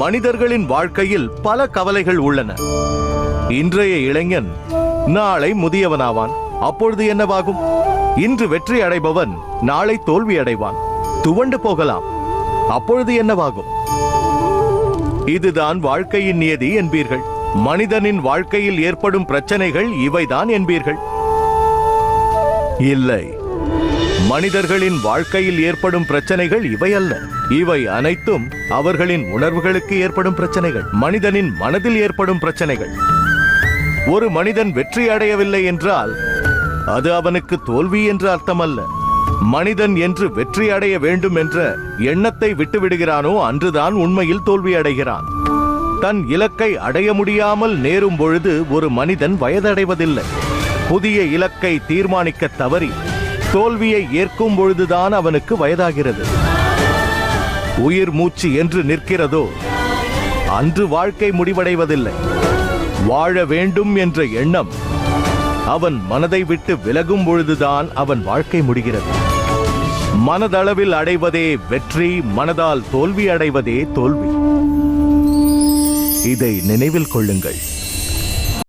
மனிதர்களின் வாழ்க்கையில் பல கவலைகள் உள்ளன. இன்றைய இளைஞன் நாளை முதியவனாவான். அப்பொழுது என்னவாகும்? இன்று வெற்றி அடைபவன் நாளை தோல்வி அடைவான். துவண்டு போகலாம். அப்பொழுது என்னவாகும்? இதுதான் வாழ்க்கையின் நியதி என்பீர்கள். மனிதனின் வாழ்க்கையில் ஏற்படும் பிரச்சனைகள் இவைதான் என்பீர்கள். இல்லை. மனிதர்களின் வாழ்க்கையில் ஏற்படும் பிரச்சனைகள் இவையல்ல. இவை அனைத்தும் அவர்களின் உணர்வுகளுக்கு ஏற்படும் பிரச்சனைகள் மனிதனின் மனதில் ஏற்படும் பிரச்சனைகள். ஒரு மனிதன் வெற்றி அடையவில்லை என்றால் அது அவனுக்கு தோல்வி என்று அர்த்தமல்ல. மனிதன் என்று வெற்றி அடைய வேண்டும் என்ற எண்ணத்தை விட்டுவிடுகிறானோ அன்றுதான் உண்மையில் தோல்வி அடைகிறான். தன் இலக்கை அடைய முடியாமல் நேரும் பொழுது ஒரு மனிதன் வயதடைவதில்லை. புதிய இலக்கை தீர்மானிக்க தவறி தோல்வியை ஏற்கும் பொழுதுதான் அவனுக்கு வயதாகிறது. உயிர் மூச்சு என்று நிற்கிறதோ அன்று வாழ்க்கை முடிவடைவதில்லை. வாழ வேண்டும் என்ற எண்ணம் அவன் மனதை விட்டு விலகும் பொழுதுதான் அவன் வாழ்க்கை முடிகிறது. மனதளவில் அடைவதே வெற்றி மனதால் தோல்வி அடைவதே தோல்வி. இதை நினைவில் கொள்ளுங்கள்.